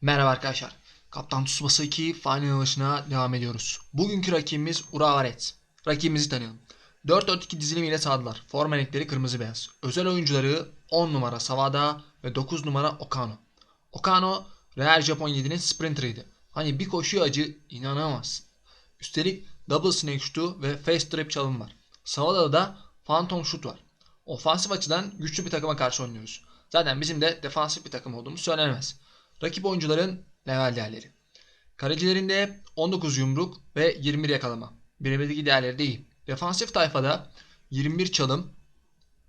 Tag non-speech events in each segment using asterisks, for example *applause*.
Merhaba arkadaşlar. Kaptan Tsubasa 2 final yarışına devam ediyoruz. Bugünkü rakibimiz Urawa Reds. Rakibimizi tanıyalım. 4-4-2 dizilimiyle sağdılar. Forma renkleri kırmızı beyaz. Özel oyuncuları 10 numara Savada ve 9 numara Okano. Okano Real Japon 7'nin sprinterıydı. Hani bir koşuyor acı inanamazsın. Üstelik double snake shoot'u ve face trap çalım var. Savada'da da phantom shoot var. Ofansif açıdan güçlü bir takıma karşı oynuyoruz. Zaten bizim de defansif bir takım olduğumuz söylenemez. Rakip oyuncuların level değerleri. Kalecilerinde 19 yumruk ve 21 yakalama. Birebirdeki değerleri de iyi. Defansif tayfada 21 çalım,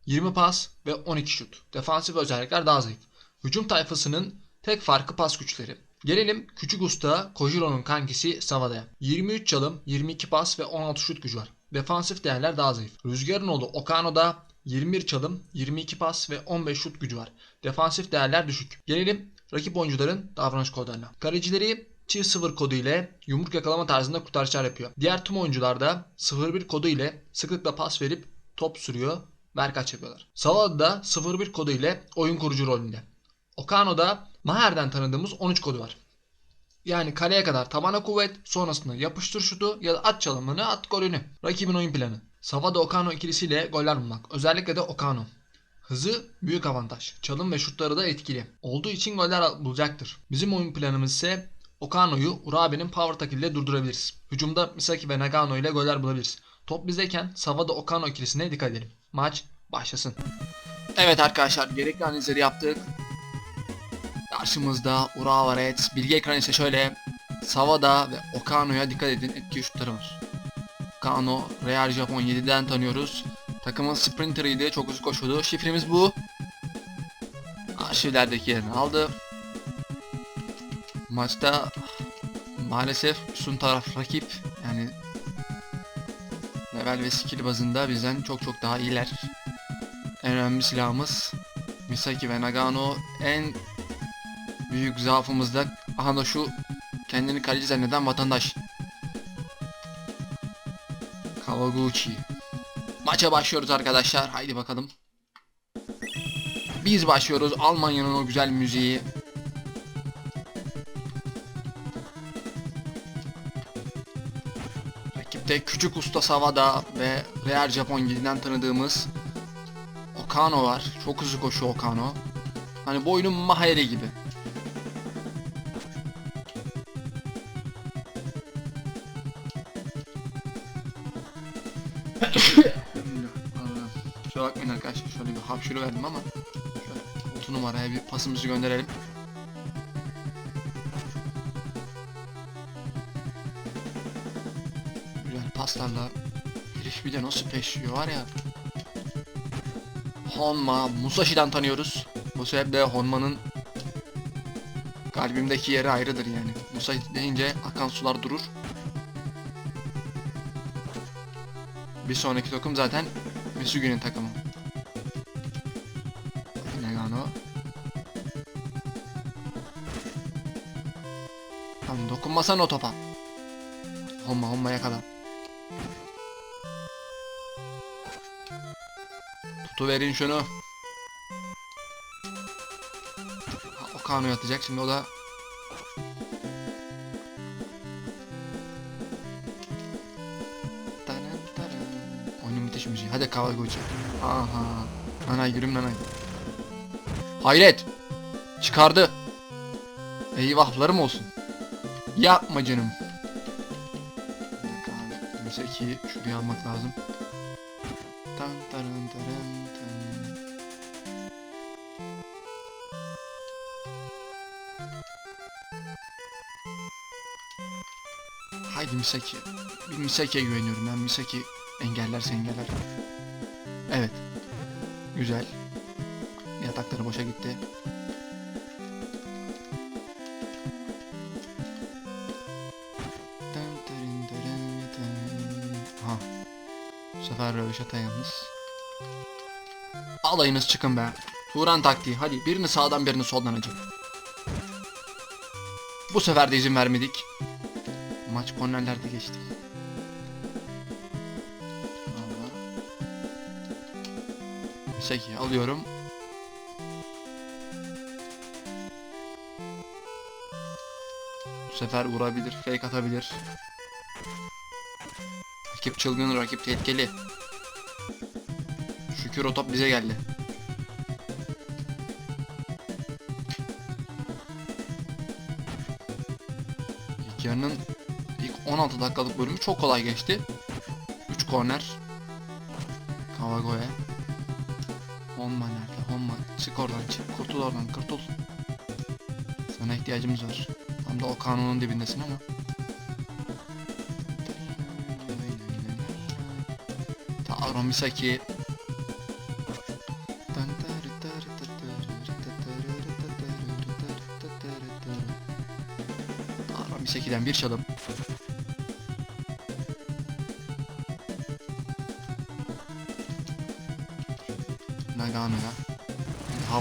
20 pas ve 12 şut. Defansif özellikler daha zayıf. Hücum tayfasının tek farkı pas güçleri. Gelelim küçük usta Kojiro'nun kankisi Savada'ya. 23 çalım, 22 pas ve 16 şut gücü var. Defansif değerler daha zayıf. Rüzgarın oğlu Okano'da 21 çalım, 22 pas ve 15 şut gücü var. Defansif değerler düşük. Gelelim rakip oyuncuların davranış kodlarına. Kalecileri çift 0 kodu ile yumruk yakalama tarzında kurtarışlar yapıyor. Diğer tüm oyuncular da 0-1 kodu ile sıklıkla pas verip top sürüyor, verkaç yapıyorlar. Savada da 0-1 kodu ile oyun kurucu rolünde. Okano'da Maher'den tanıdığımız 13 kodu var. Yani kaleye kadar tabana kuvvet, sonrasında yapıştır şutu ya da at çalımını at golünü. Rakibin oyun planı. Savada Okano ikilisiyle goller bulmak. Özellikle de Okano. Hızı büyük avantaj. Çalım ve şutları da etkili. Olduğu için goller bulacaktır. Bizim oyun planımız ise Okano'yu Urabe'nin power tackle durdurabiliriz. Hücumda Misaki ve Nagano ile goller bulabiliriz. Top bizdeyken Savada Okano ikilisine dikkat edelim. Maç başlasın. Evet arkadaşlar gerekli analizleri yaptık. Karşımızda Urawa Reds. Bilgi ekranı ise şöyle. Savada ve Okano'ya dikkat edin. Etki şutları var. Okano Real Japon 7'den tanıyoruz. Takımın sprinterıydı. Çok hızlı koşuyordu. Şifremiz bu. Arşivlerdeki yerini aldı. Maçta maalesef üstün taraf rakip. Yani level ve skill bazında bizden çok çok daha iyiler. En önemli silahımız Misaki ve Nagano en büyük zaafımız da aha da şu kendini kaleci zanneden vatandaş. Kawaguchi. Maça başlıyoruz arkadaşlar. Haydi bakalım. Biz başlıyoruz. Almanya'nın o güzel müziği. Rakipte küçük usta Savada ve Real Japon 7'den tanıdığımız Okano var. Çok hızlı koşuyor Okano. Hani boynun mahayeri gibi. *laughs* Kusura bakmayın arkadaşlar şöyle bir hapşırı verdim ama şöyle 6 numaraya bir pasımızı gönderelim. Güzel paslarla herif bir de nasıl peşliyor var ya. Honma, Musashi'den tanıyoruz. Bu sebeple Honma'nın kalbimdeki yeri ayrıdır yani. Musashi deyince akan sular durur. Bir sonraki takım zaten Misugi'nin takımı. Nagano. Tamam dokunmasan o topa. Homma homma yakala. Tutuverin şunu. Ha, O Kano'ya atacak şimdi o da Hadi Kawaguchi. Aha. Nanay gülüm nanay. Hayret. Çıkardı. Eyvahlarım olsun. Yapma canım. Abi. Müzekiyi şuraya almak lazım. Tan taran taran tan. Haydi Misaki. Bir Misaki'ye güveniyorum ben. Misaki engellerse engeller. Evet. Güzel. Yatakları boşa gitti. Ha. Bu sefer Röveşata yalnız. Alayınız çıkın be. Turan taktiği. Hadi birini sağdan birini soldan acı. Bu sefer de izin vermedik. Maç kornerlerde geçti. Misaki alıyorum. Bu sefer vurabilir, fake atabilir. Rakip çılgın, rakip tehlikeli. Şükür o top bize geldi. İlk yarının ilk 16 dakikalık bölümü çok kolay geçti. 3 korner. Kavagoye. Oradan çık. Kurtul oradan. Kurtul. Sana ihtiyacımız var. Tam da o kanunun dibindesin ama. Taro Misaki. Taro Misaki'den bir çalım.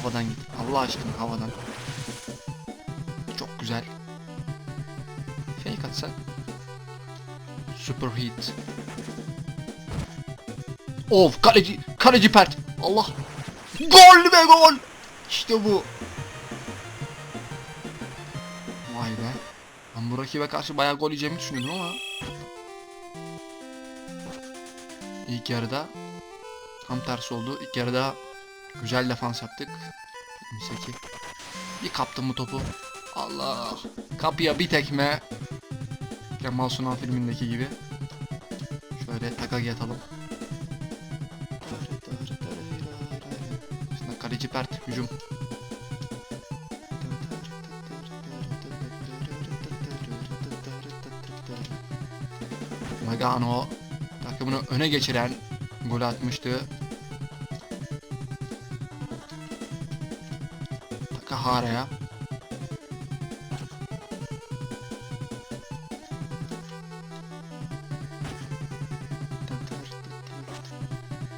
Havadan git. Allah aşkına havadan. Çok güzel. Fake atsak. Super hit. Of kaleci kaleci pert. Allah. Gol be gol. İşte bu. Vay be. Ben bu rakibe karşı bayağı gol yiyeceğimi düşünüyordum ama. İlk yarıda tam tersi oldu. İlk yarıda güzel defans yaptık. 28. Bir kaptım bu topu. Allah. Kapıya bir tekme. Kemal Sunal filmindeki gibi. Şöyle takagi atalım. Şimdi kaleci pert hücum. Nagano takımını öne geçiren gol atmıştı. Takahara'ya.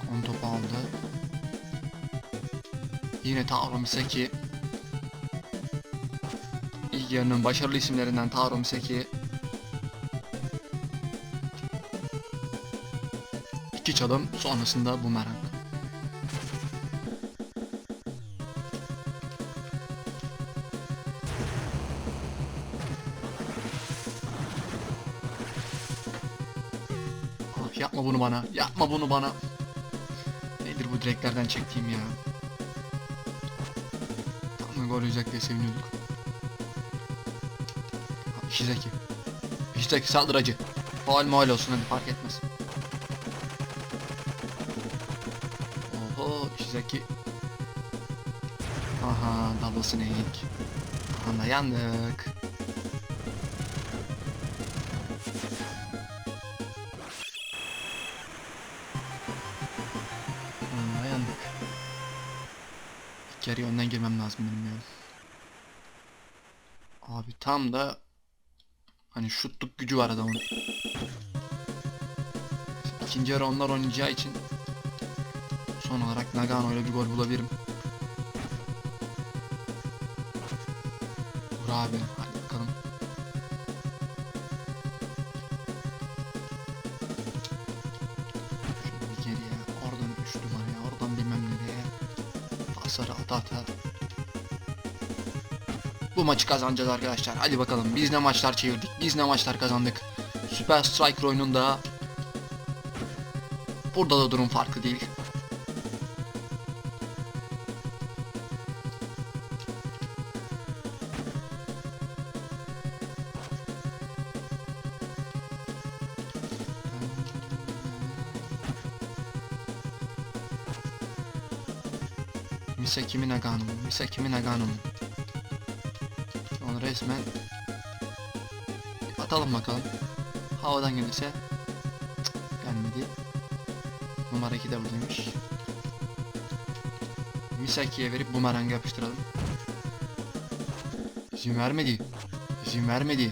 Kon topu aldı. Yine Taro Misaki. İlk yarının başarılı isimlerinden Taro Misaki. İki çalım sonrasında bumerang. Bunu bana. Yapma bunu bana. Nedir bu direklerden çektiğim ya? Tam da gol olacak diye seviniyorduk. Ha, Ishizaki. Ishizaki saldırıcı. Faal maal olsun hadi fark etmez. Oho Ishizaki. Aha double snake. Aha yandık. Yarıya önden girmem lazım benim ya. Abi tam da hani şutluk gücü var adamın. İkinci yarı onlar oynayacağı için son olarak Nagano ile bir gol bulabilirim. Vur abi Ata. Bu maçı kazanacağız arkadaşlar. Hadi bakalım biz ne maçlar çevirdik. Biz ne maçlar kazandık. Super Striker oyununda Burada da durum farklı değil. Misaki Minagano mu? Misaki Minagano mu? Onu resmen atalım bakalım. Havadan gelirse Cık, gelmedi. Numara 2 de buradaymış. Misaki'ye verip bumerang yapıştıralım. İzin vermedi. İzin vermedi.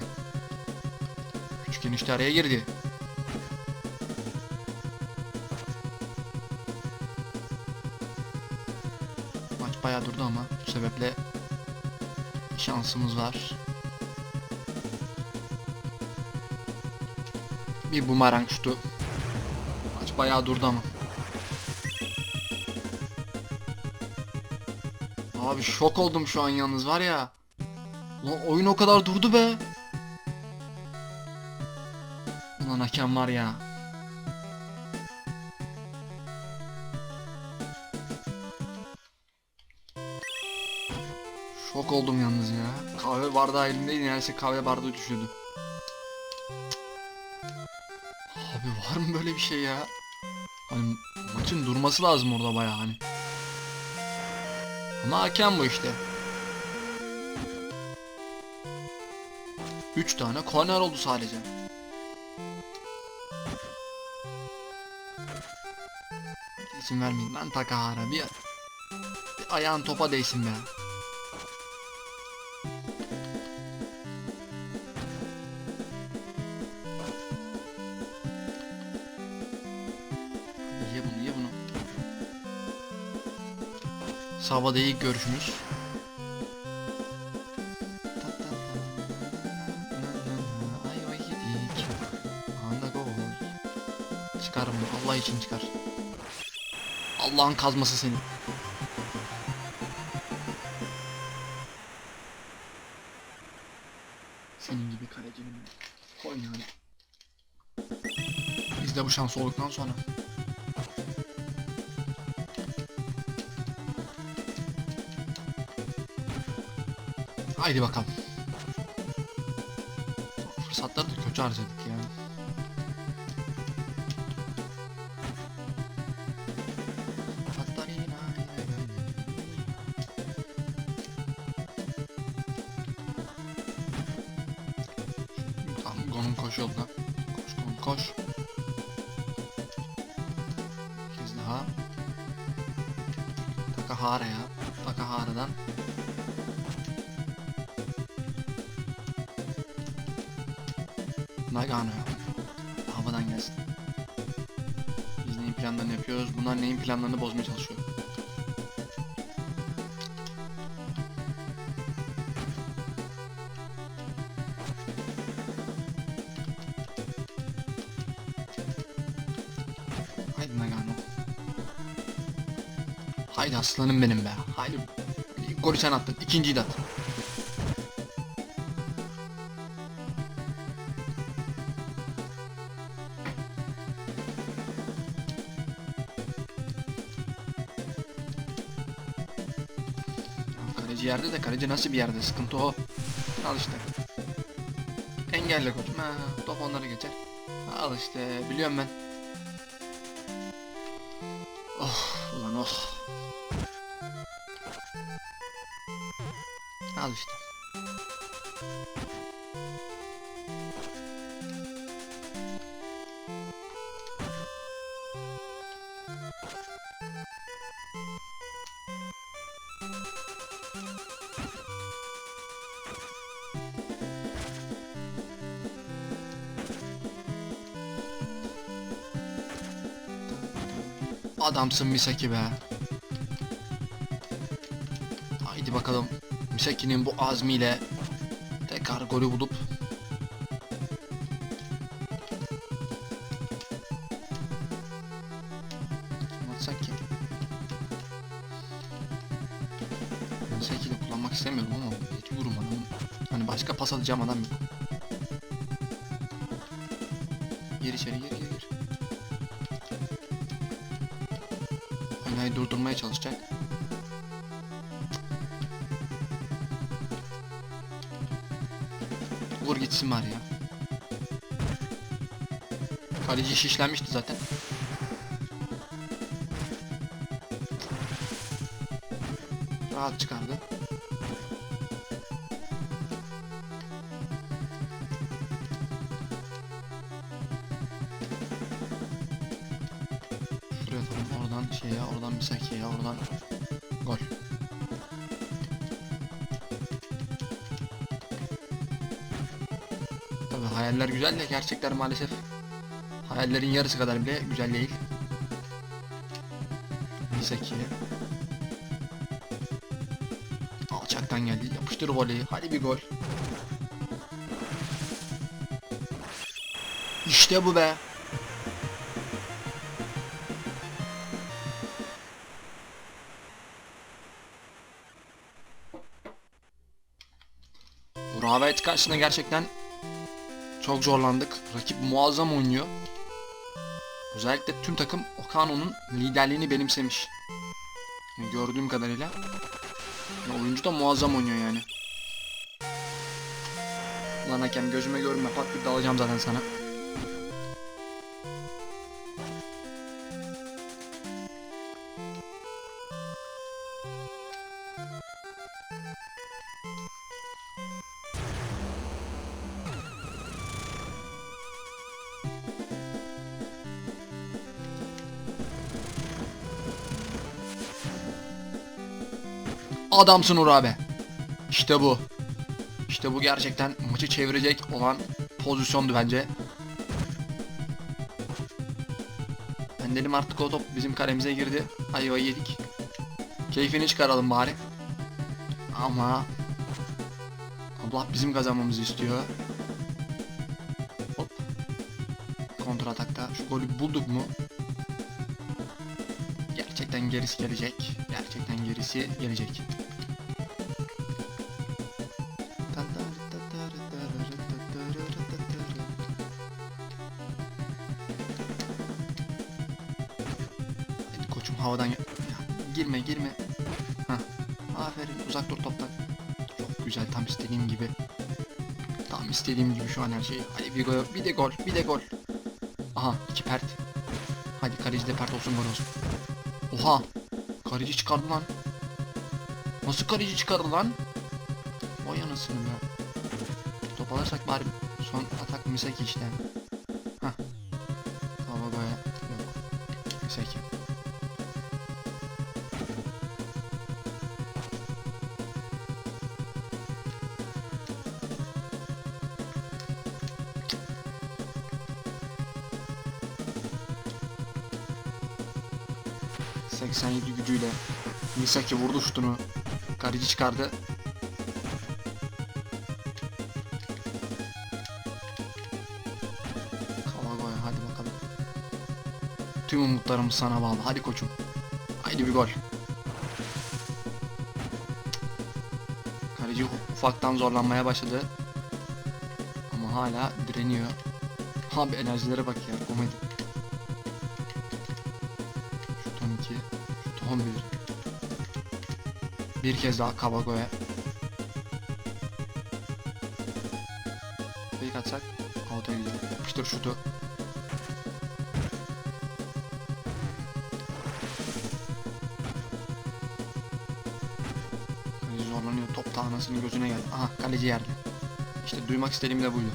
Küçük enişte araya girdi. olurdu ama bu sebeple şansımız var. Bir bumerang şutu. Maç bayağı durdu ama. Abi şok oldum şu an yalnız var ya. Lan oyun o kadar durdu be. Ulan hakem var ya. Şok oldum yalnız ya. Kahve bardağı elimdeydi neredeyse kahve bardağı düşürdü. Abi var mı böyle bir şey ya? Hani maçın durması lazım orada bayağı hani. Ama hakem bu işte. 3 tane korner oldu sadece. İzin vermeyin ben Takahara bir, bir ayağın topa değsin be. Sabahda ilk görüşümüz. Ay ay yedik. Anda gol. Çıkar bunu Allah için çıkar. Allah'ın kazması seni. Senin gibi kalecinin koy yani. Biz de bu şans olduktan sonra. Haydi bakalım. Fırsatları da kötü harcadık ya. Tamam Gon'un koş yolda. Koş Gon koş. Bir kez daha. Takahara ya. Takahara'dan. Nagano ya. Havadan gelsin. Biz neyin planlarını yapıyoruz? Bunlar neyin planlarını bozmaya çalışıyor? Haydi Nagano. Haydi aslanım benim be. Haydi. Golü sen attın. İkinciyi de at. Yerde de kaleci nasıl bir yerde sıkıntı o. Al işte. Engelle koçum ha top onları geçer. Al işte biliyorum ben. Oh ulan oh. Al işte. Adamsın Misaki be. Haydi bakalım. Misaki'nin bu azmiyle tekrar golü bulup Kim atsak ki? Misaki'yi de kullanmak istemiyorum ama mecburum adam. Hani başka pas alacağım adam yok. Gir içeri gir gir gir. Aynayı durdurmaya çalışacak. Vur gitsin var ya. Kaleci şişlenmişti zaten. Rahat çıkardı. Tabi hayaller güzel de gerçekler maalesef hayallerin yarısı kadar bile güzel değil. Misaki'ye. Alçaktan geldi. Yapıştır voleyi. Hadi bir gol. İşte bu be. Ravet karşısında gerçekten Çok zorlandık. Rakip muazzam oynuyor. Özellikle tüm takım Okano'nun liderliğini benimsemiş. Yani gördüğüm kadarıyla. Yani oyuncu da muazzam oynuyor yani. Lan hakem gözüme görünme pat bir dalacağım zaten sana. Adamsın Uğur abi. İşte bu. İşte bu gerçekten maçı çevirecek olan pozisyondu bence. Ben dedim artık o top bizim kalemize girdi. Ayva yedik. Keyfini çıkaralım bari. Ama Allah bizim kazanmamızı istiyor. Hop. Kontra atakta şu golü bulduk mu? Gerçekten gerisi gelecek. Gerçekten gerisi gelecek. Havadan ya, girme girme. Hah. Aferin uzak dur toptan. Çok güzel tam istediğim gibi. Tam istediğim gibi şu an her şey. Hadi bir gol, bir de gol, bir de gol. Aha iki pert. Hadi kaleci de pert olsun gol olsun. Oha! Kaleci çıkardı lan. Nasıl kaleci çıkardı lan? Vay anasını be. Top alırsak bari son atak Misaki işte. Hah. ...87 gücüyle... ...Misaki vurdu şutunu... ...kaleci çıkardı... Kavagoya hadi bakalım. Tüm umutlarımız sana bağlı. Hadi koçum. Haydi bir gol. Kaleci ufaktan zorlanmaya başladı. Ama hala direniyor. Abi enerjilere bak ya. Komedi. 11. Bir kez daha Kavagoya. Fake atsak Out'a gidiyor. Yapıştır şutu. Kaleci zorlanıyor. Top da anasının gözüne geldi. Aha kaleci yerde. İşte duymak istediğim de buydu.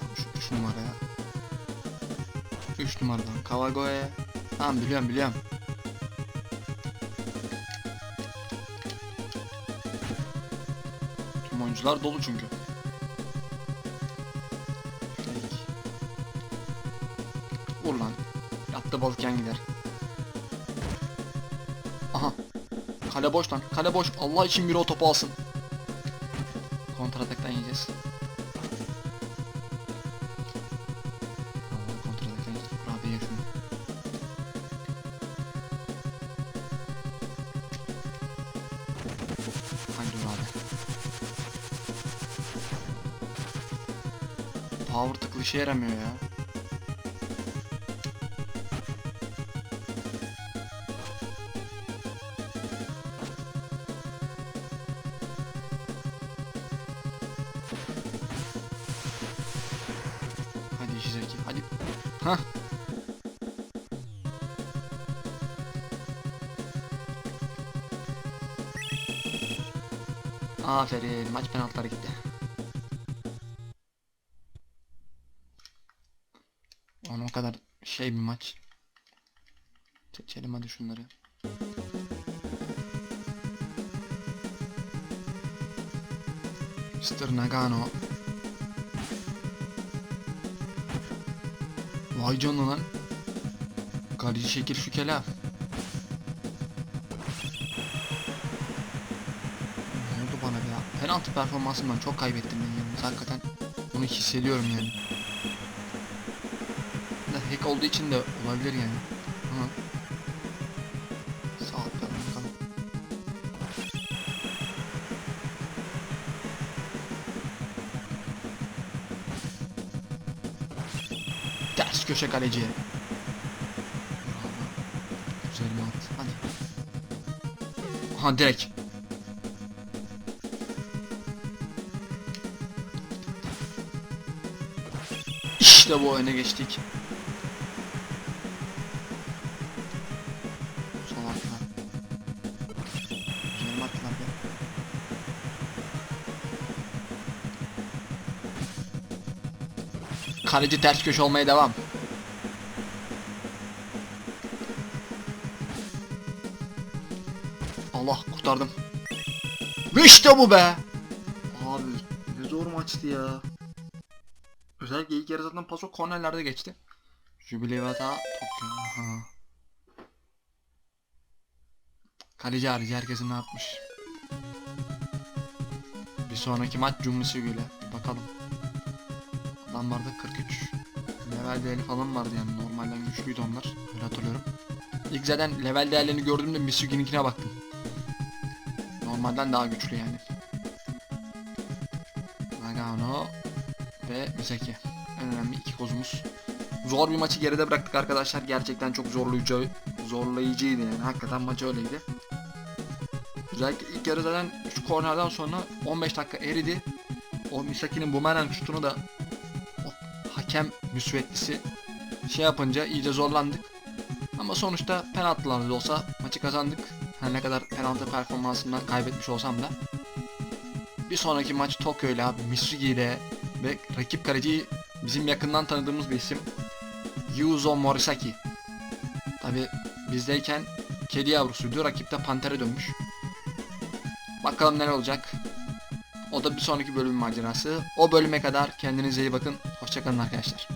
Tamam şu 3 numaraya. 3 numaradan Kavago'ya. Tamam biliyorum biliyorum. Tüm oyuncular dolu çünkü. Vur lan. Yattı balık yan gider. Aha. Kale boş lan. Kale boş. Allah için biri o topu alsın. Kontrataktan yiyeceğiz. Power tıklı işe yaramıyor ya. Hadi Ishizaki hadi. Hah. Aferin maç penaltılara gitti. Onu o kadar şey bir maç. Seçelim hadi şunları. Mr. Nagano. Vay canına lan. Kaleci şekil şu kelaf. Ne oldu bana ya? Penaltı performansımdan çok kaybettim ben yalnız hakikaten. Bunu hissediyorum yani aslında hack olduğu için de olabilir yani. Aha. Sağ atlayalım bakalım. Ters köşe kaleciye. Güzel mat. Hadi. Aha direkt. İşte bu öne geçtik. Kaleci ters köşe olmaya devam. Allah kurtardım. İşte bu be. Abi ne zor maçtı ya. Özellikle ilk yarı zaten paso kornerlerde geçti. Jubile ve hata. Kaleci harici herkesin ne yapmış. Bir sonraki maç Cumhuriyeti Güle. Bakalım. Adam vardı 43. Level değeri falan vardı yani normalden güçlüydü onlar. Öyle hatırlıyorum. İlk zaten level değerlerini gördüğümde Misugi'ninkine baktım. Normalden daha güçlü yani. Nagano ve Misaki. En önemli iki kozumuz. Zor bir maçı geride bıraktık arkadaşlar. Gerçekten çok zorlayıcı, zorlayıcıydı yani. Hakikaten maç öyleydi. Özellikle ilk yarı zaten 3 kornerden sonra 15 dakika eridi. O Misaki'nin bumerang şutunu da hakem müsveddisi şey yapınca iyice zorlandık. Ama sonuçta penaltılar da olsa maçı kazandık. Her ne kadar penaltı performansından kaybetmiş olsam da. Bir sonraki maç Tokyo ile abi Misugi ile ve rakip kaleci bizim yakından tanıdığımız bir isim. Yuzo Morisaki. Tabi bizdeyken kedi yavrusuydu. Rakipte pantere dönmüş. Bakalım neler olacak. O da bir sonraki bölüm macerası. O bölüme kadar kendinize iyi bakın. Hoşçakalın arkadaşlar.